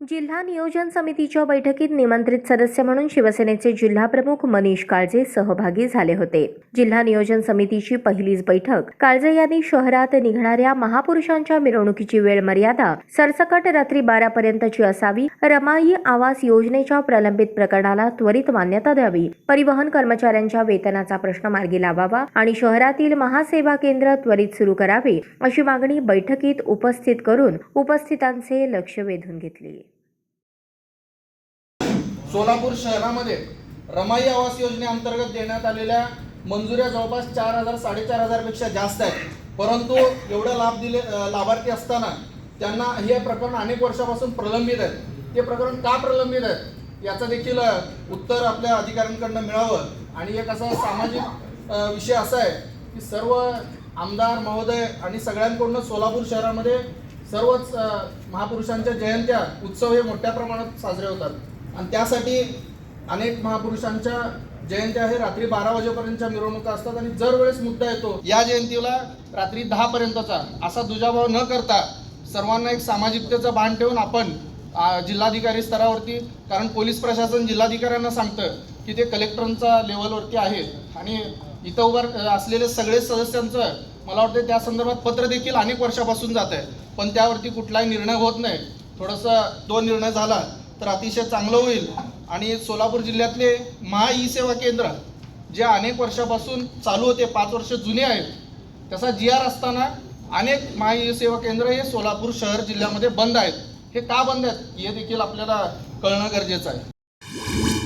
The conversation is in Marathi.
जिल्हा नियोजन समितीच्या बैठकीत निमंत्रित सदस्य म्हणून शिवसेनेचे जिल्हाप्रमुख मनीष काळजे सहभागी झाले होते. जिल्हा नियोजन समितीची पहिलीच बैठक. काळजे यांनी शहरात निघणाऱ्या महापुरुषांच्या मिरवणुकीची वेळ मर्यादा सरसकट रात्री बारा पर्यंतची असावी रमाई आवास योजनेच्या प्रलंबित प्रकरणाला त्वरित मान्यता द्यावी परिवहन कर्मचाऱ्यांच्या वेतनाचा प्रश्न मार्गी लावावा आणि शहरातील महासेवा केंद्र त्वरित सुरू करावे अशी मागणी बैठकीत उपस्थित करून उपस्थितांचे लक्ष वेधून घेतली. सोलापूर शहरामध्ये रमाई आवास योजनेअंतर्गत देण्यात आलेल्या मंजुऱ्या जवळपास चार हजार साडेचार हजारपेक्षा जास्त आहेत. परंतु एवढे लाभ दिले लाभार्थी असताना त्यांना हे प्रकरण अनेक वर्षापासून प्रलंबित आहेत. ते प्रकरण का प्रलंबित आहेत? याचं देखील उत्तर आपल्या अधिकाऱ्यांकडनं मिळावं. आणि एक असा सामाजिक विषय असा आहे की सर्व आमदार महोदय आणि सगळ्यांकडून सोलापूर शहरामध्ये सर्वच महापुरुषांच्या जयंत्या उत्सव हे मोठ्या प्रमाणात साजरे होतात. आणि त्यासाठी अनेक महापुरुषांच्या जयंत्या हे रात्री बारा वाजेपर्यंतच्या मिरवणुका असतात आणि जर वेळेस मुद्दा येतो या जयंतीला रात्री दहा पर्यंतचा. असा दुजाभाव न करता सर्वांना एक सामाजिकतेचं भान ठेवून आपण जिल्हाधिकारी स्तरावरती कारण पोलीस प्रशासन जिल्हाधिकाऱ्यांना सांगतं की ते कलेक्टरांचा लेवलवरती आहे. आणि इथं उभार असलेले सगळे सदस्यांचं मला वाटतं त्या संदर्भात पत्र देखील अनेक वर्षापासून जात आहे पण त्यावरती कुठलाही निर्णय होत नाही. थोडंसं तो निर्णय झाला तर अतिशय चांगलं होईल. आणि सोलापूर जिल्ह्यातले महा ई सेवा केंद्र जे अनेक वर्षापासून चालू होते पाच वर्ष जुने आहेत तसा जी आर असताना अनेक महा ई सेवा केंद्र हे सोलापूर शहर जिल्ह्यामध्ये बंद आहेत. हे का बंद आहेत हे देखील आपल्याला कळणं गरजेचं आहे.